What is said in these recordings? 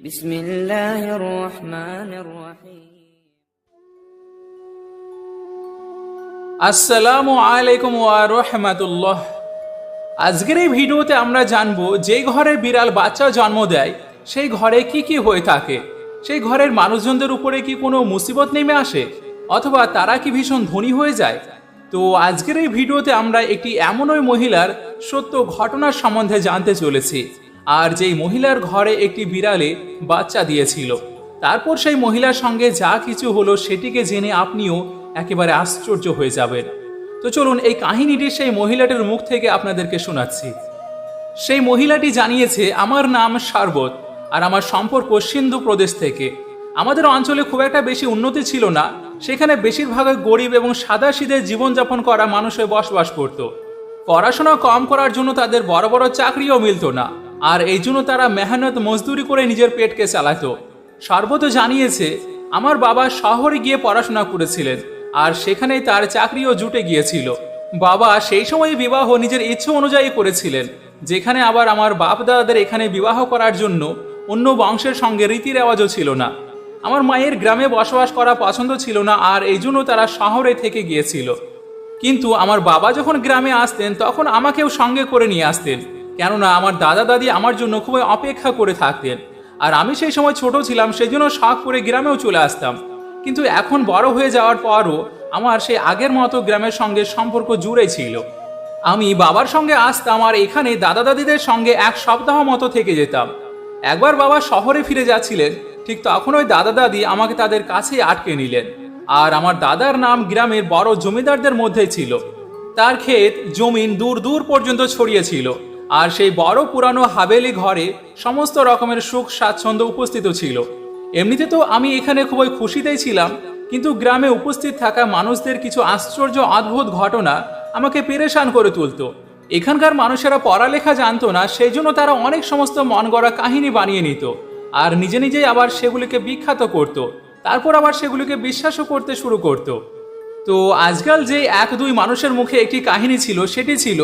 بسم الله الرحمن الرحيم আসসালামু আলাইকুম ওয়া রহমাতুল্লাহ আজকের এই ভিডিওতে আমরা জানবো যেই ঘরে বিড়াল বাচ্চা জন্ম দেয় সেই ঘরে কি কি হয়ে থাকে সেই ঘরের মানুষজনদের উপরে কি কোনো মুসিবত নেমে আসে অথবা তারা কি ভীষণ ধনী হয়ে যায় তো আজকের এই ভিডিওতে আমরা একটি এমন ওই মহিলার সত্য ঘটনার সম্বন্ধে জানতে চলেছি আর যেই মহিলার ঘরে একটি বিড়ালে বাচ্চা দিয়েছিল। তারপর সেই মহিলার সঙ্গে যা কিছু হলো সেটিকে জেনে আপনিও একেবারে আশ্চর্য হয়ে যাবেন। তো চলুন এই কাহিনীটি সেই মহিলাটির মুখ থেকে আপনাদেরকে শোনাচ্ছি। সেই মহিলাটি জানিয়েছে, আমার নাম সারবত আর আমার সম্পর্ক সিন্ধু প্রদেশ থেকে। আমাদের অঞ্চলে খুব একটা বেশি উন্নতি ছিল না। সেখানে বেশিরভাগ গরিব এবং সাদা সিধে জীবনযাপন করা মানুষে বসবাস করত। পড়াশোনা কম করার জন্য তাদের বড় বড় চাকরিও মিলত না। আর এই জন্য তারা মেহনত মজদুরি করে নিজের পেটকে চালাতো। সর্বত জানিয়েছে, আমার বাবা শহরে গিয়ে পড়াশোনা করেছিলেন আর সেখানেই তার চাকরিও জুটে গিয়েছিল। বাবা সেই সময় বিবাহ নিজের ইচ্ছে অনুযায়ী করেছিলেন, যেখানে আবার আমার বাপ দাদাদের এখানে বিবাহ করার জন্য অন্য বংশের সঙ্গে রীতি রেওয়াজও ছিল না। আমার মায়ের গ্রামে বসবাস করা পছন্দ ছিল না আর এই জন্য তারা শহরে থেকে গিয়েছিল। কিন্তু আমার বাবা যখন গ্রামে আসতেন, তখন আমাকেও সঙ্গে করে নিয়ে আসতেন। কেননা আমার দাদা দাদি আমার জন্য খুবই অপেক্ষা করে থাকতেন। আর আমি সেই সময় ছোট ছিলাম সেই জন্য শখ করে গ্রামেও চলে আসতাম। কিন্তু এখন বড় হয়ে যাওয়ার পরও আমার সেই আগের মতো গ্রামের সঙ্গে সম্পর্ক জুড়ে ছিল। আমি বাবার সঙ্গে আসতাম আর এখানে দাদা দাদিদের সঙ্গে এক সপ্তাহ মতো থেকে যেতাম। একবার বাবা শহরে ফিরে যাচ্ছিলেন, ঠিক তখন ওই দাদা দাদি আমাকে তাদের কাছে আটকে নিলেন। আর আমার দাদার নাম গ্রামের বড় জমিদারদের মধ্যে ছিল। তার ক্ষেত জমিন দূর দূর পর্যন্ত ছড়িয়েছিল আর সেই বড় পুরানো হাবেলি ঘরে সমস্ত রকমের সুখ স্বাচ্ছন্দ্য উপস্থিত ছিল। এমনিতে তো আমি এখানে খুবই খুশিতেই ছিলাম, কিন্তু গ্রামে উপস্থিত থাকা মানুষদের কিছু আশ্চর্য অদ্ভুত ঘটনা আমাকে পেরেশান করে তুলতো। এখানকার মানুষেরা পড়ালেখা জানতো না সেই জন্য তারা অনেক সমস্ত মন গড়া কাহিনী বানিয়ে নিত। আর নিজে নিজেই আবার সেগুলিকে বিখ্যাত করত, তারপর আবার সেগুলিকে বিশ্বাসও করতে শুরু করত। তো আজকাল যে এক দুই মানুষের মুখে একটি কাহিনী ছিল, সেটি ছিল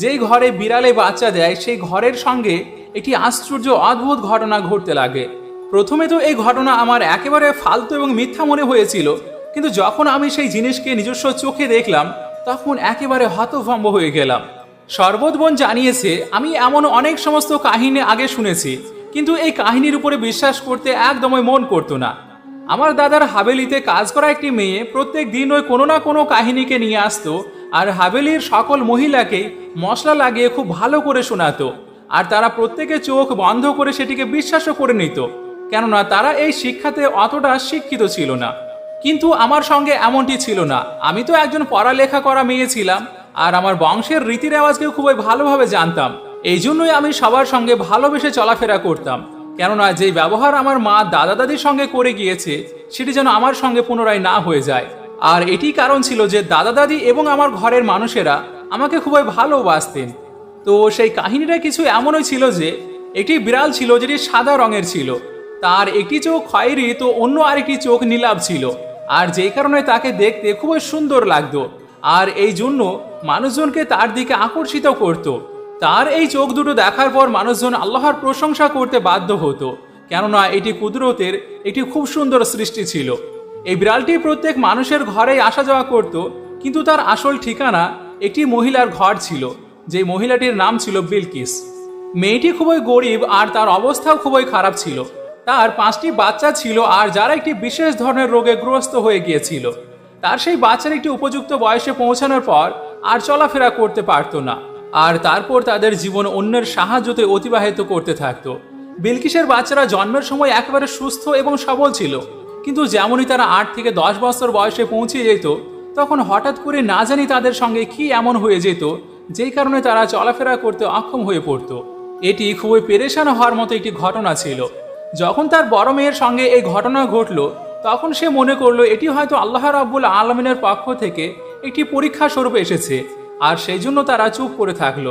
যেই ঘরে বিড়ালে বাচ্চা দেয়, সেই ঘরের সঙ্গে একটি আশ্চর্য অদ্ভুত ঘটনা ঘটতে লাগে। প্রথমে তো এই ঘটনা আমার একেবারে ফালতু এবং মিথ্যা মনে হয়েছিল, কিন্তু যখন আমি সেই জিনিসকে নিজস্ব চোখে দেখলাম, তখন একেবারে হতভম্ব হয়ে গেলাম। শরবতবন জানিয়েছে, আমি এমন অনেক সমস্ত কাহিনী আগে শুনেছি, কিন্তু এই কাহিনীর উপরে বিশ্বাস করতে একদমই মন করতো না। আমার দাদার হাবেলিতে কাজ করা একটি মেয়ে প্রত্যেক দিন ওই কোনো না কোনো কাহিনীকে নিয়ে আসতো আর হাবেলির সকল মহিলাকেই মশলা লাগিয়ে খুব ভালো করে শোনাতো, আর তারা প্রত্যেকে চোখ বন্ধ করে সেটিকে বিশ্বাসও করে নিত, কেননা তারা এই শিক্ষাতে অতটা শিক্ষিত ছিল না। কিন্তু আমার সঙ্গে এমনটি ছিল না। আমি তো একজন পড়ালেখা করা মেয়ে ছিলাম, আর আমার বংশের রীতি রেওয়াজকেও খুবই ভালোভাবে জানতাম। এই জন্যই আমি সবার সঙ্গে ভালোবেসে চলাফেরা করতাম, কেননা যেই ব্যবহার আমার মা দাদা দাদির সঙ্গে করে গিয়েছে, সেটি যেন আমার সঙ্গে পুনরায় না হয়ে যায়। আর এটি কারণ ছিল যে দাদা দাদি এবং আমার ঘরের মানুষেরা আমাকে খুবই ভালোবাসতেন। তো সেই কাহিনীটা কিছু এমনই ছিল যে, একটি বিড়াল ছিল যেটি সাদা রঙের ছিল। তার একটি চোখ খয়েরি, তো অন্য আরেকটি চোখ নীলাভ ছিল। আর যেই কারণে তাকে দেখতে খুবই সুন্দর লাগতো। আর এই জন্য মানুষজনকে তার দিকে আকর্ষিত করত। তার এই চোখ দুটো দেখার পর মানুষজন আল্লাহর প্রশংসা করতে বাধ্য হতো। কেননা এটি কুদরতের একটি খুব সুন্দর সৃষ্টি ছিল। এই বিড়ালটি প্রত্যেক মানুষের ঘরেই আসা যাওয়া করত, কিন্তু তার আসল ঠিকানা একটি মহিলার ঘর ছিল যে মহিলাটির নাম ছিল বিলকিস। মেয়েটি খুবই গরিব আর তার অবস্থাও খুবই খারাপ ছিল। তার পাঁচটি বাচ্চা ছিল আর যারা একটি বিশেষ ধরনের রোগে গ্রস্ত হয়ে গিয়েছিল। তার সেই বাচ্চার একটি উপযুক্ত বয়সে পৌঁছানোর পর আর চলাফেরা করতে পারতো না, আর তারপর তাদের জীবন অন্যের সাহায্যতে অতিবাহিত করতে থাকতো। বিলকিসের বাচ্চারা জন্মের সময় একেবারে সুস্থ এবং সবল ছিল। কিন্তু যেমনই তারা আট থেকে দশ বছর বয়সে পৌঁছে যেত, তখন হঠাৎ করে না জানি তাদের সঙ্গে কি এমন হয়ে যেত, যেই কারণে তারা চলাফেরা করতে অক্ষম হয়ে পড়তো। এটি খুবই পেরেশান হওয়ার মতো একটি ঘটনা ছিল। যখন তার বড় মেয়ের সঙ্গে এই ঘটনা ঘটল, তখন সে মনে করল এটি হয়তো আল্লাহ রাব্বুল আলমিনের পক্ষ থেকে একটি পরীক্ষা স্বরূপ এসেছে, আর সেই জন্য তারা চুপ করে থাকল।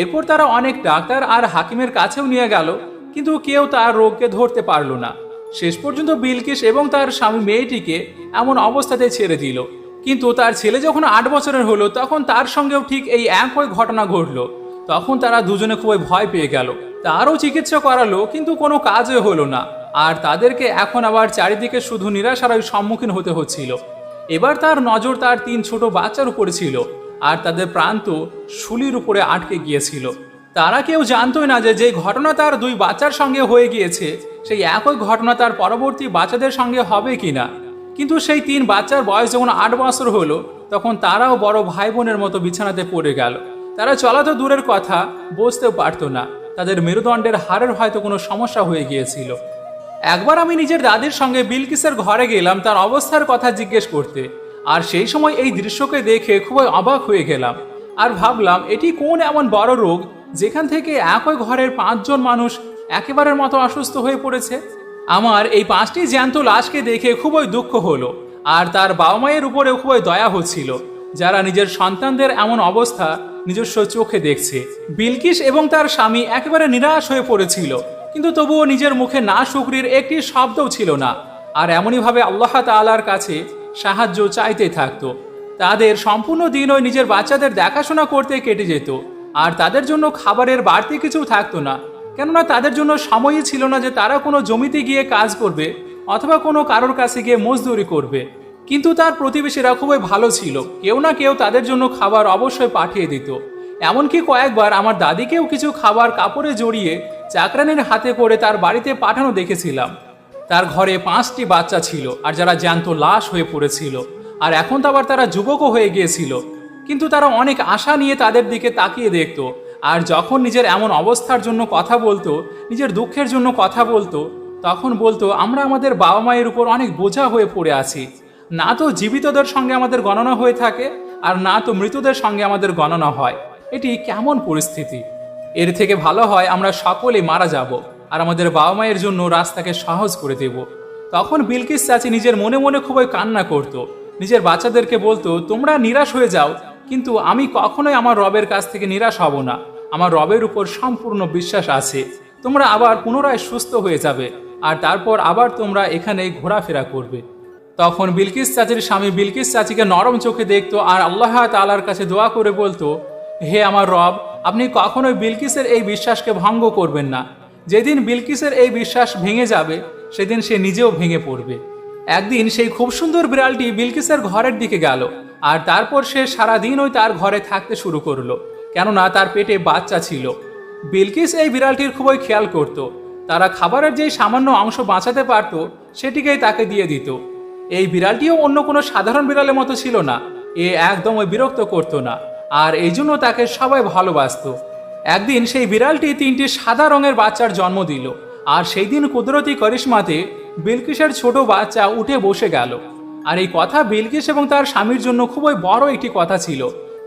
এরপর তারা অনেক ডাক্তার আর হাকিমের কাছেও নিয়ে গেল, কিন্তু কেউ তার রোগকে ধরতে পারল না। শেষ পর্যন্ত বিলকিস এবং তার স্বামী মেয়েটিকে এমন অবস্থাতে ছেড়ে দিল। কিন্তু তার ছেলে যখন আট বছরের হলো, তখন তার সঙ্গেও ঠিক এই একই ঘটনা ঘটলো। তখন তারা দুজনে খুবই ভয় পেয়ে গেল। তারও চিকিৎসা করালো, কিন্তু কোনো কাজে হলো না। আর তাদেরকে এখন আবার চারিদিকে শুধু নিরাশার সম্মুখীন হতে হচ্ছিল। এবার তার নজর তার তিন ছোট বাচ্চার উপরে ছিল। আর তাদের প্রান্ত শুলির উপরে আটকে গিয়েছিল। তারা কেউ জানতোই না যে যে ঘটনা তার দুই বাচ্চার সঙ্গে হয়ে গিয়েছে, সেই একই ঘটনা তার পরবর্তী বাচ্চাদের সঙ্গে হবে কিনা। কিন্তু সেই তিন বাচ্চার বয়স যখন আট বছর হলো, তখন তারাও বড় ভাই বোনের মতো বিছানাতে পড়ে গেল। তারা চলা তো দূরের কথা, বুঝতেও পারতো না। তাদের মেরুদণ্ডের হাড়ের হয়তো কোনো সমস্যা হয়ে গিয়েছিল। একবার আমি নিজের দাদির সঙ্গে বিলকিসের ঘরে গেলাম, তার অবস্থার কথা জিজ্ঞেস করতে। আর সেই সময় এই দৃশ্যকে দেখে খুবই অবাক হয়ে গেলাম। আর ভাবলাম, এটি কোন এমন বড় রোগ যেখান থেকে একই ঘরের পাঁচজন মানুষ একেবারের মতো অসুস্থ হয়ে পড়েছে। আমার এই পাঁচটি জ্যান্ত লাশকে দেখে খুবই দুঃখ হলো, আর তার বাবা মায়ের উপরে খুবই দয়া হচ্ছিল, যারা নিজের সন্তানদের এমন অবস্থা নিজস্ব চোখে দেখছে। বিলকিস এবং তার স্বামী একেবারে নিরাশ হয়ে পড়েছিল, কিন্তু তবুও নিজের মুখে না শুকরির একটি শব্দও ছিল না, আর এমনইভাবে আল্লাহ তালার কাছে সাহায্য চাইতে থাকতো। তাদের সম্পূর্ণ দিন ওই নিজের বাচ্চাদের দেখাশোনা করতে কেটে যেত আর তাদের জন্য খাবারের বাড়তি কিছু থাকতো না। কেননা তাদের জন্য সময়ই ছিল না যে তারা কোনো জমিতে গিয়ে কাজ করবে অথবা কোনো কারোর কাছে গিয়ে মজদুরি করবে। কিন্তু তার প্রতিবেশীরা খুবই ভালো ছিল। কেউ না কেউ তাদের জন্য খাবার অবশ্যই পাঠিয়ে দিত। এমনকি কয়েকবার আমার দাদিকেও কিছু খাবার কাপড়ে জড়িয়ে চাকরানির হাতে করে তার বাড়িতে পাঠানো দেখেছিলাম। তার ঘরে পাঁচটি বাচ্চা ছিল আর যারা জ্যান্ত লাশ হয়ে পড়েছিল। আর এখন তো আবার তারা যুবকও হয়ে গিয়েছিল। কিন্তু তারা অনেক আশা নিয়ে তাদের দিকে তাকিয়ে দেখত। আর যখন নিজের এমন অবস্থার জন্য কথা বলতো, নিজের দুঃখের জন্য কথা বলতো, তখন বলতো, আমরা আমাদের বাবা মায়ের উপর অনেক বোঝা হয়ে পড়ে আছি। না তো জীবিতদের সঙ্গে আমাদের গণনা হয়ে থাকে, আর না তো মৃতদের সঙ্গে আমাদের গণনা হয়। এটি কেমন পরিস্থিতি? এর থেকে ভালো হয় আমরা সকলে মারা যাব, আর আমাদের বাবা মায়ের জন্য রাস্তাকে সহজ করে দেব। তখন বিলকিস চাচি নিজের মনে মনে খুবই কান্না করত। নিজের বাচ্চাদেরকে বলতো, তোমরা নিরাশ হয়ে যাও কিন্তু আমি কখনোই আমার রবের কাছ থেকে নিরাশ হব না। আমার রবের উপর সম্পূর্ণ বিশ্বাস আছে। তোমরা আবার পুনরায় সুস্থ হয়ে যাবে আর তারপর আবার তোমরা এখানে ঘোরাফেরা করবে। তখন বিলকিস চাচির স্বামী বিলকিস চাচিকে নরম চোখে দেখতো আর আল্লাহ তালার কাছে দোয়া করে বলতো, হে আমার রব, আপনি কখনোই বিলকিসের এই বিশ্বাসকে ভঙ্গ করবেন না। যেদিন বিলকিসের এই বিশ্বাস ভেঙে যাবে, সেদিন সে নিজেও ভেঙে পড়বে। একদিন সেই খুব সুন্দর বিড়ালটি বিলকিসের ঘরের দিকে গেল, আর তারপর সে সারাদিন ওই তার ঘরে থাকতে শুরু করল, কেননা তার পেটে বাচ্চা ছিল। বিলকিস এই বিড়ালটির খুবই খেয়াল করত। তারা খাবারের যেই সামান্য অংশ বাঁচাতে পারত, সেটিকেই তাকে দিয়ে দিত। এই বিড়ালটিও অন্য কোনো সাধারণ বিড়ালের মতো ছিল না, এ একদম বিরক্ত করতো না, আর এই জন্য তাকে সবাই ভালোবাসতো। একদিন সেই বিড়ালটি তিনটি সাদা রঙের বাচ্চার জন্ম দিল, আর সেই দিন কুদরতি করিশ্মাতে বিলকিসের ছোট বাচ্চা উঠে বসে গেল। আর এই কথা বিলকিস এবং তার স্বামীর জন্য খুবই বড় একটি কথা ছিল।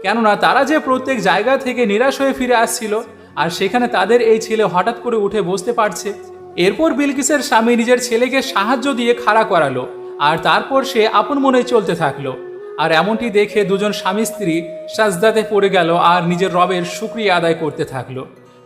কেননা তারা যে প্রত্যেক জায়গা থেকে নিরাশ হয়ে ফিরে আসছিল, আর সেখানে তাদের এই ছেলে হঠাৎ করে উঠে বসতে পারছে। এরপর বিলকিসের স্বামী নিজের ছেলেকে সাহায্য দিয়ে খাড়া করালো, আর তারপর সে আপন মনে চলতে থাকল। আর এমনটি দেখে দুজন স্বামী স্ত্রী সাজদাতে পড়ে গেল আর নিজের রবের সুক্রিয়া আদায় করতে থাকল।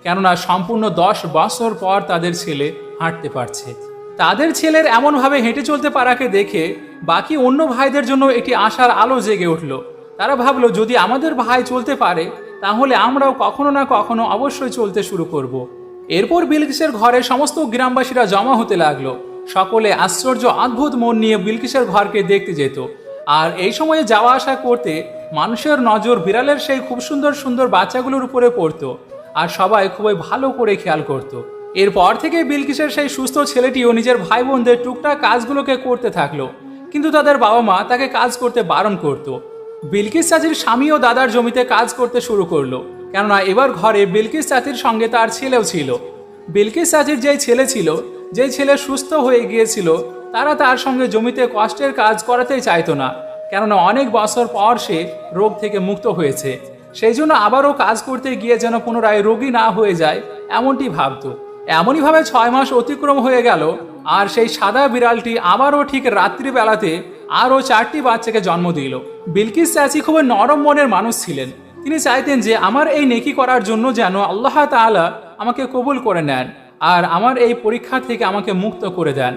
কেননা সম্পূর্ণ দশ বছর পর তাদের ছেলে হাঁটতে পারছে। তাদের ছেলের এমনভাবে হেঁটে চলতে পারাকে দেখে বাকি অন্য ভাইদের জন্য একটি আশার আলো জেগে উঠল তারা ভাবলো, যদি আমাদের ভাই চলতে পারে, তাহলে আমরাও কখনো না কখনো অবশ্যই চলতে শুরু করব। এরপর বিলকিসের ঘরে সমস্ত গ্রামবাসীরা জমা হতে লাগল সকলে আশ্চর্য, অদ্ভুত মন নিয়ে বিলকিসের ঘরকে দেখতে যেত আর এই সময়ে যাওয়া আসা করতে মানুষের নজর বিড়ালের সেই খুব সুন্দর সুন্দর বাচ্চাগুলোর উপরে পড়তো আর সবাই খুবই ভালো করে খেয়াল করত। এরপর থেকে বিলকিসের সেই সুস্থ ছেলেটিও নিজের ভাই বোনদের টুকটাক কাজগুলোকে করতে থাকল। কিন্তু তাদের বাবা মা তাকে কাজ করতে বারণ করত। বিলকিস চাচির স্বামী ও দাদার জমিতে কাজ করতে শুরু করল, কেননা এবার ঘরে বিলকিস চাচির সঙ্গে তার ছেলেও ছিল। বিলকিস চাচির যেই ছেলে ছিল, যেই ছেলে সুস্থ হয়ে গিয়েছিল, তারা তার সঙ্গে জমিতে কষ্টের কাজ করাতেই চাইতো না, কেননা অনেক বছর পর সে রোগ থেকে মুক্ত হয়েছে। সেই জন্য আবারও কাজ করতে গিয়ে যেন পুনরায় রোগী না হয়ে যায়, এমনটি ভাবতো। এমনইভাবে ছয় মাস অতিক্রম হয়ে গেল, আর সেই সাদা বিড়ালটি আবারও ঠিক রাত্রিবেলাতে আরও চারটি বাচ্চাকে জন্ম দিল। বিলকিস চাচি খুবই নরম মনের মানুষ ছিলেন। তিনি চাইতেন যে, আমার এই নেকি করার জন্য যেন আল্লাহ তাআলা আমাকে কবুল করে নেন আর আমার এই পরীক্ষা থেকে আমাকে মুক্ত করে দেন।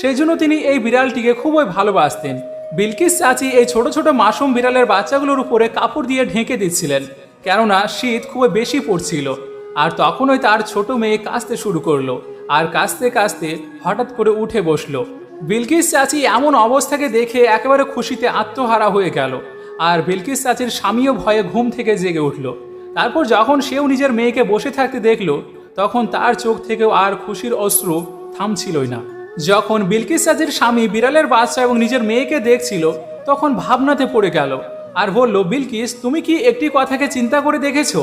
সেই জন্য তিনি এই বিড়ালটিকে খুবই ভালোবাসতেন। বিলকিস চাচি এই ছোট ছোট মাসুম বিড়ালের বাচ্চাগুলোর উপরে কাপড় দিয়ে ঢেকে দিচ্ছিলেন, কেননা শীত খুবই বেশি পড়ছিল। আর তখনই তার ছোট মেয়ে কাঁচতে শুরু করল আর কাঁচতে কাঁচতে হঠাৎ করে উঠে বসল। বিলকিস চাচি এমন অবস্থাকে দেখে একেবারে খুশিতে আত্মহারা হয়ে গেল আর বিলকিস চাচির স্বামীও ভয়ে ঘুম থেকে জেগে উঠল। তারপর যখন সেও নিজের মেয়েকে বসে থাকতে দেখল, তখন তার চোখ থেকেও আর খুশির অশ্রু থামছিলই না। যখন বিলকিস চাচির স্বামী বিড়ালের বাচ্চা এবং নিজের মেয়েকে দেখছিল, তখন ভাবনাতে পড়ে গেল। আর বলল, বিলকিস, তুমি কি একটি কথাকে চিন্তা করে দেখেছ?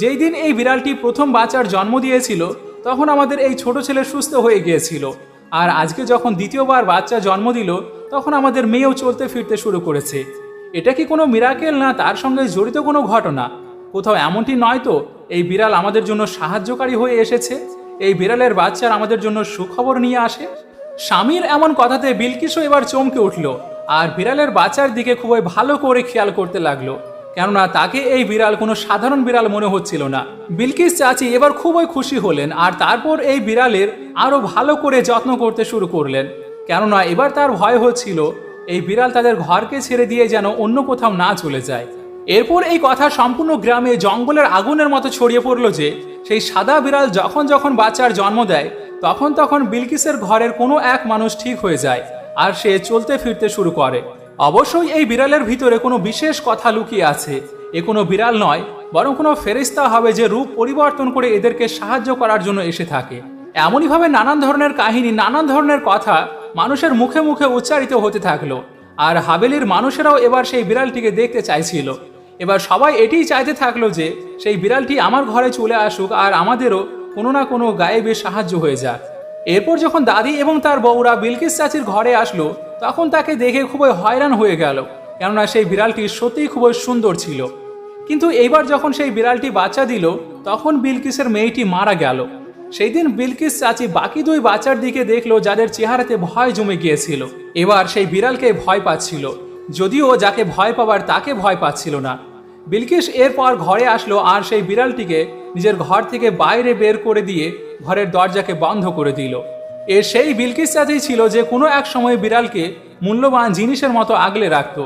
যেই দিন এই বিড়ালটি প্রথম বাচ্চার জন্ম দিয়েছিল, তখন আমাদের এই ছোট ছেলে সুস্থ হয়ে গিয়েছিল। আর আজকে যখন দ্বিতীয়বার বাচ্চা জন্ম দিল, তখন আমাদের মেয়েও চলতে ফিরতে শুরু করেছে। এটা কি কোনো মিরাকেল না তার সঙ্গে জড়িত কোনো ঘটনা? কোথাও এমনটি নয় তো? এই বিড়াল আমাদের জন্য সাহায্যকারী হয়ে এসেছে? এই বিড়ালের বাচ্চার আমাদের জন্য সুখবর নিয়ে আসে? স্বামীর এমন কথাতে বিলকিসও এবার চমকে উঠল, আর বিড়ালের বাচ্চার দিকে খুবই ভালো করে খেয়াল করতে লাগল। কেননা তাকে এই বিড়াল কোনো সাধারণ বিড়াল মনে হচ্ছিল না। বিলকিস চাচি এবার খুবই খুশি হলেন আর তারপর এই বিড়ালের আরও ভালো করে যত্ন করতে শুরু করলেন। কেননা এবার তার ভয় হচ্ছিল, এই বিড়াল তাদের ঘরকে ছেড়ে দিয়ে যেন অন্য কোথাও না চলে যায়। এরপর এই কথা সম্পূর্ণ গ্রামে জঙ্গলের আগুনের মতো ছড়িয়ে পড়ল যে, সেই সাদা বিড়াল যখন যখন বাচ্চার জন্ম দেয়, তখন তখন বিলকিসের ঘরের কোনো এক মানুষ ঠিক হয়ে যায় আর সে চলতে ফিরতে শুরু করে। অবশ্যই এই বিড়ালের ভিতরে কোনো বিশেষ কথা লুকিয়ে আছে। এ কোনো বিড়াল নয়, বরং কোনো ফেরিস্তা হবে যে রূপ পরিবর্তন করে এদেরকে সাহায্য করার জন্য এসে থাকে। এমনইভাবে নানান ধরনের কাহিনী, নানান ধরনের কথা মানুষের মুখে মুখে উচ্চারিত হতে থাকল, আর হাবেলির মানুষেরাও এবার সেই বিড়ালটিকে দেখতে চাইছিল। এবার সবাই এটিই চাইতে থাকল যে সেই বিড়ালটি আমার ঘরে চলে আসুক আর আমাদেরও কোনো না কোনো গায়েবে সাহায্য হয়ে যাক। এরপর যখন দাদি এবং তার বউরা বিলকিস চাচির ঘরে আসলো তখন তাকে দেখে খুবই হয়রান হয়ে গেল, কেননা সেই বিড়ালটি সত্যিই খুবই সুন্দর ছিল। কিন্তু এইবার যখন সেই বিড়ালটি বাচ্চা দিল, তখন বিলকিসের মেয়েটি মারা গেল। সেই দিন বিলকিস চাচি বাকি দুই বাচ্চার দিকে দেখল যাদের চেহারাতে ভয় জমে গিয়েছিল। এবার সেই বিড়ালকে ভয় পাচ্ছিল, যদিও যাকে ভয় পাবার তাকে ভয় পাচ্ছিল না। বিলকিস এরপর ঘরে আসলো আর সেই বিড়ালটিকে নিজের ঘর থেকে বাইরে বের করে দিয়ে ঘরের দরজাকে বন্ধ করে দিল। এর সেই বিলকিস চাচি ছিল যে কোনো এক সময় বিড়ালকে মূল্যবান জিনিসের মতো আগলে রাখত।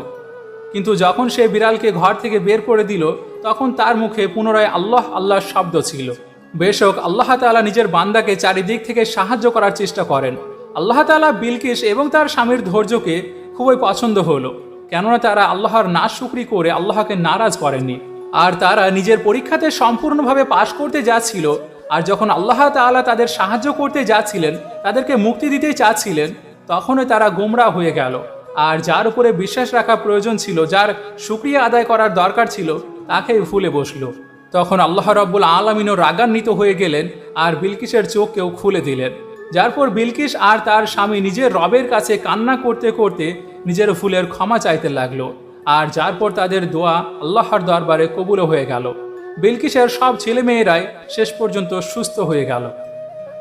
কিন্তু যখন সে বিড়ালকে ঘর থেকে বের করে দিল, তখন তার মুখে পুনরায় আল্লাহ আল্লাহর শব্দ ছিল। বেশক আল্লাহ তাআলা নিজের বান্দাকে চারিদিক থেকে সাহায্য করার চেষ্টা করেন। আল্লাহ তাআলা বিলকিস এবং তার স্বামীর ধৈর্যকে খুবই পছন্দ হলো, কেননা তারা আল্লাহর না শুকরি করে আল্লাহকে নারাজ করেননি। আর তারা নিজের পরীক্ষাতে সম্পূর্ণভাবে পাশ করতে যাচ্ছিল আর যখন আল্লাহ তাআলা তাদের সাহায্য করতে যাচ্ছিলেন, তাদেরকে মুক্তি দিতে চাচ্ছিলেন, তখনই তারা গোমরা হয়ে গেল। আর যার উপরে বিশ্বাস রাখা প্রয়োজন ছিল, যার সুক্রিয়া আদায় করার দরকার ছিল, তাকেই ভুলে বসল। তখন আল্লাহ রব্বুল আলমিনও রাগান্বিত হয়ে গেলেন আর বিলকিসের চোখকেও খুলে দিলেন। যার পর বিলকিস আর তার স্বামী নিজের রবের কাছে কান্না করতে করতে নিজের ফুলের ক্ষমা চাইতে লাগল। আর যার পর তাদের দোয়া আল্লাহর দরবারে কবুলও হয়ে গেল। বিলকিসের সব ছেলেমেয়েরাই শেষ পর্যন্ত সুস্থ হয়ে গেল।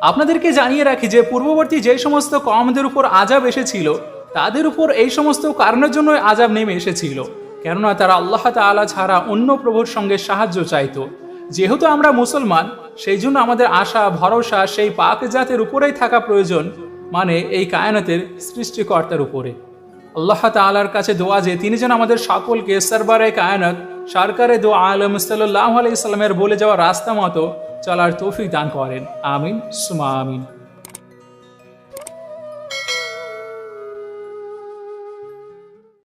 আপনাদেরকে জানিয়ে রাখি যে পূর্ববর্তী যে সমস্ত কমদের উপর আজাব এসেছিল, তাদের উপর এই সমস্ত কারণের জন্য আজাব নেমে এসেছিল। কেননা তারা আল্লাহ তাআলা ছাড়া অন্য প্রভুর সঙ্গে সাহায্য চাইতো। যেহেতু আমরা মুসলমান, সেই জন্য আমাদের আশা, ভরসা, সেই পাক জাতের উপরেই থাকা প্রয়োজন মানে এই কায়নাতের সৃষ্টিকর্তার উপরে। আল্লাহ তাআলার কাছে দোয়া যে তিনি যেন আমাদের সকলকে সরবারে কায়নাত সরকারে দো আলম সাল্লাহ আলাইসাল্লামের বলে যাওয়া রাস্তা মতো চলার তৌফিক দান করেন। আমিন সুমা আমিন।